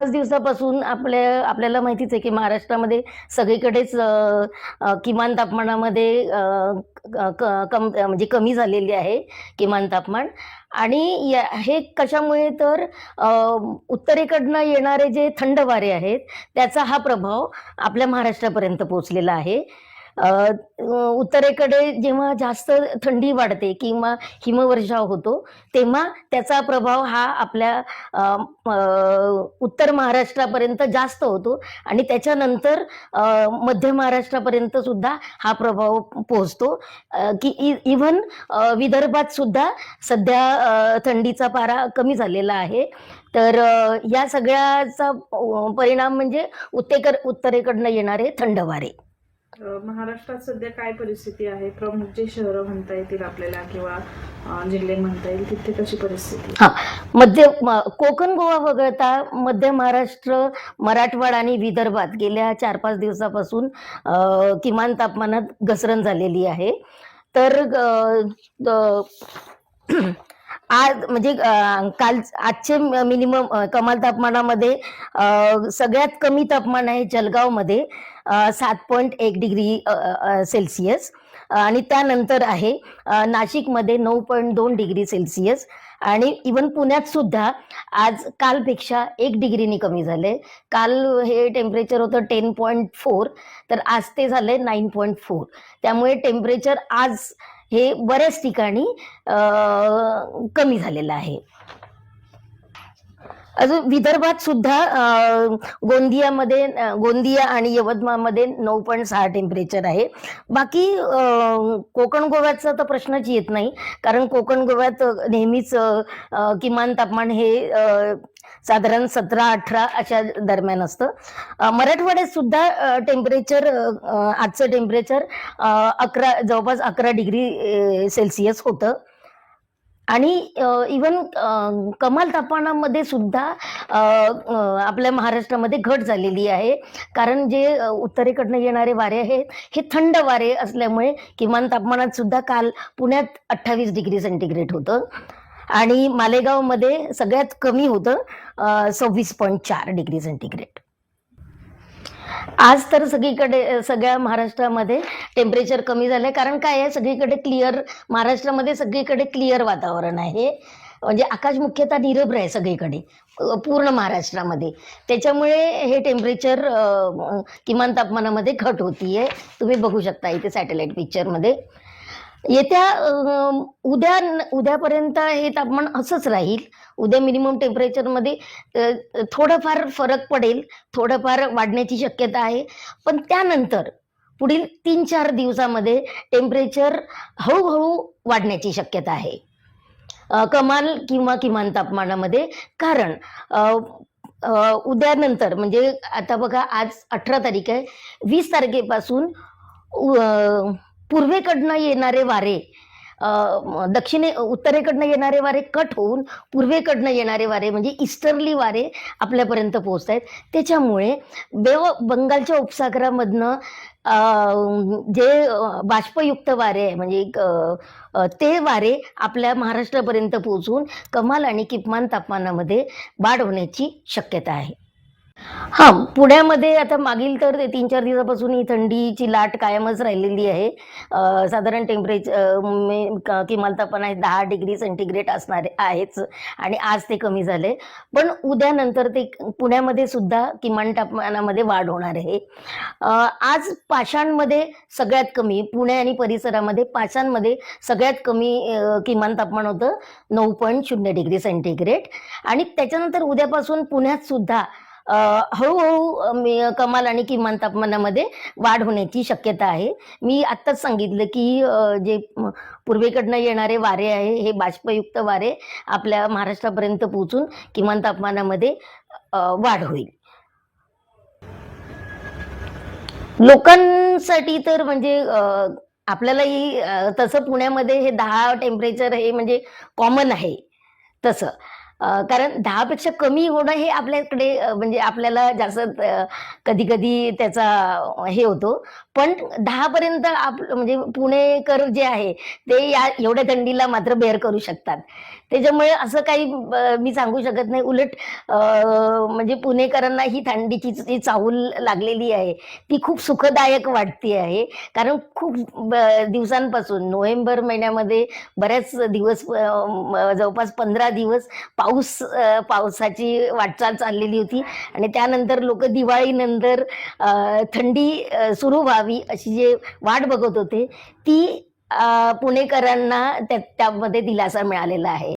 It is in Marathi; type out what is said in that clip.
दिवसापासून आपल्या आपल्याला माहितीच आहे की महाराष्ट्रामध्ये सगळीकडेच किमान तापमानामध्ये कम म्हणजे कमी झालेली आहे किमान तापमान. आणि या हे कशामुळे तर उत्तरेकडनं येणारे जे थंड वारे आहेत त्याचा हा प्रभाव आपल्या महाराष्ट्रापर्यंत पोहोचलेला आहे. उत्तरेकडे जेव्हा जास्त थंडी वाढते किंवा हिमवर्षाव होतो तेव्हा त्याचा प्रभाव हा आपल्या उत्तर महाराष्ट्रापर्यंत जास्त होतो आणि त्याच्यानंतर मध्य महाराष्ट्रापर्यंत सुद्धा हा प्रभाव पोहोचतो. की इव्हन विदर्भात सुद्धा सध्या थंडीचा पारा कमी झालेला आहे. तर या सगळ्याचा परिणाम म्हणजे उत्तेकर उत्तरेकडनं येणारे थंड वारे महाराष्ट्रात सध्या काय परिस्थिती आहे? प्रमुख जे शहरं म्हणता येतील आपल्याला किंवा जिल्हे म्हणता येईल तिथे कशी परिस्थिती हा मध्य म- कोकण गोवा वगळता मध्य महाराष्ट्र मराठवाडा आणि विदर्भात गेल्या चार पाच दिवसापासून किमान तापमानात घसरण झालेली आहे. तर आज म्हणजे काल आजचे मिनिमम कमाल तापमानामध्ये सगळ्यात कमी तापमान आहे जलगावमध्ये. सात पॉईंट एक डिग्री सेल्सिअस. आणि त्यानंतर आहे नाशिकमध्ये नऊ पॉईंट दोन डिग्री सेल्सिअस. आणि इवन पुण्यात सुद्धा आज कालपेक्षा एक डिग्रीनी कमी झाले काल हे टेम्परेचर होतं टेन पॉईंट फोर तर आज ते झाले नाईन पॉईंट फोर. त्यामुळे टेम्परेचर आज हे बऱ्याच ठिकाणी कमी झालेलं आहे. अजून विदर्भात सुद्धा गोंदियामध्ये गोंदिया आणि यवतमाळमध्ये नऊ पॉईंट सहा टेम्परेचर आहे. बाकी कोकण गोव्याचा तर प्रश्नच येत नाही. कारण कोकण गोव्यात नेहमीच किमान तापमान हे साधारण सतरा अठरा अशा दरम्यान असतं. मराठवाड्यात सुद्धा टेम्परेचर आजचं टेम्परेचर अकरा जवळपास अकरा डिग्री सेल्सिअस होतं. आणि इवन कमाल तापमानामध्ये सुद्धा आपल्या महाराष्ट्रामध्ये घट झालेली आहे. कारण जे उत्तरेकडनं येणारे वारे आहेत हे थंड वारे असल्यामुळे किमान तापमानात सुद्धा काल पुण्यात अठ्ठावीस डिग्री सेंटीग्रेड होतं. आणि मालेगावमध्ये सगळ्यात कमी होतं सव्वीस पॉईंट चार डिग्री सेंटीग्रेड. आज तर सगळीकडे सगळ्या महाराष्ट्रामध्ये टेम्परेचर कमी झालंय. कारण काय आहे सगळीकडे क्लिअर महाराष्ट्रामध्ये सगळीकडे क्लिअर वातावरण आहे. म्हणजे आकाश मुख्यतः निरभ्र आहे सगळीकडे पूर्ण महाराष्ट्रामध्ये. त्याच्यामुळे हे टेम्परेचर किमान तापमानामध्ये घट होतीये. तुम्ही बघू शकता इथे सॅटेलाइट पिक्चरमध्ये येत्या उद्या उद्यापर्यंत हे तापमान असंच राहील. उद्या मिनिमम टेम्परेचरमध्ये थोडंफार फरक पडेल. थोडंफार वाढण्याची शक्यता आहे. पण त्यानंतर पुढील तीन चार दिवसामध्ये टेम्परेचर हळूहळू वाढण्याची शक्यता आहे. कमाल किंवा किमान तापमानामध्ये. कारण उद्यानंतर म्हणजे आता बघा आज अठरा तारीख आहे. वीस तारखेपासून पूर्वेकडनं येणारे वारे दक्षिणे उत्तरेकडनं येणारे वारे कट होऊन पूर्वेकडनं येणारे वारे म्हणजे इस्टर्ली वारे आपल्यापर्यंत पोहोचत आहेत त्याच्यामुळे बेव बंगालच्या उपसागरामधनं जे बाष्पयुक्त वारे आहे म्हणजे ते वारे आपल्या महाराष्ट्रापर्यंत पोहोचून कमाल आणि किमान तापमानामध्ये वाढ होण्याची शक्यता आहे. हा पुण्यामध्ये आता मागील तर तीन चार दिवसापासून ही थंडीची लाट कायमच राहिलेली आहे. साधारण टेम्परेचर किमान तापमान आहे दहा डिग्री सेंटीग्रेड असणारे आहेच आणि आज ते कमी झाले. पण उद्यानंतर ते पुण्यामध्ये सुद्धा किमान तापमानामध्ये वाढ होणार आहे. आज पाषाणमध्ये सगळ्यात कमी पुणे आणि परिसरामध्ये पाषाणमध्ये सगळ्यात कमी किमान तापमान होतं नऊ पॉईंट शून्य डिग्री सेंटीग्रेड आणि त्याच्यानंतर उद्यापासून पुण्यात सुद्धा हळूहळू हो, हो, मी- कमाल आणि किमान तापमानामध्ये वाढ होण्याची शक्यता आहे. मी आत्ताच सांगितलं की जे पूर्वेकडनं येणारे वारे आहे हे बाष्पयुक्त वारे आपल्या महाराष्ट्रापर्यंत पोहोचून किमान तापमानामध्ये वाढ होईल. लोकांसाठी तर म्हणजे आपल्यालाही तसं पुण्यामध्ये हे दहा टेम्परेचर हे म्हणजे कॉमन आहे तसं. कारण दहापेक्षा कमी होणं हे आपल्याकडे म्हणजे आपल्याला जास्त कधी कधी त्याचा हे होतो. पण दहापर्यंत आप म्हणजे पुणेकर जे आहे ते या एवढ्या थंडीला मात्र बेअर करू शकतात. त्याच्यामुळे असं काही मी सांगू शकत नाही. उलट म्हणजे पुणेकरांना ही थंडीची जी चाहूल लागलेली आहे ती खूप सुखदायक वाटते आहे. कारण खूप दिवसांपासून नोव्हेंबर महिन्यामध्ये बऱ्याच दिवस जवळपास पंधरा दिवस पाऊस पाऊस पावसाची वाटचाल चाललेली होती. आणि त्यानंतर लोक दिवाळीनंतर थंडी सुरू व्हावी अशी जे वाट बघत होते ती पुणेकरांना त्या त्यामध्ये दिलासा मिळालेला आहे.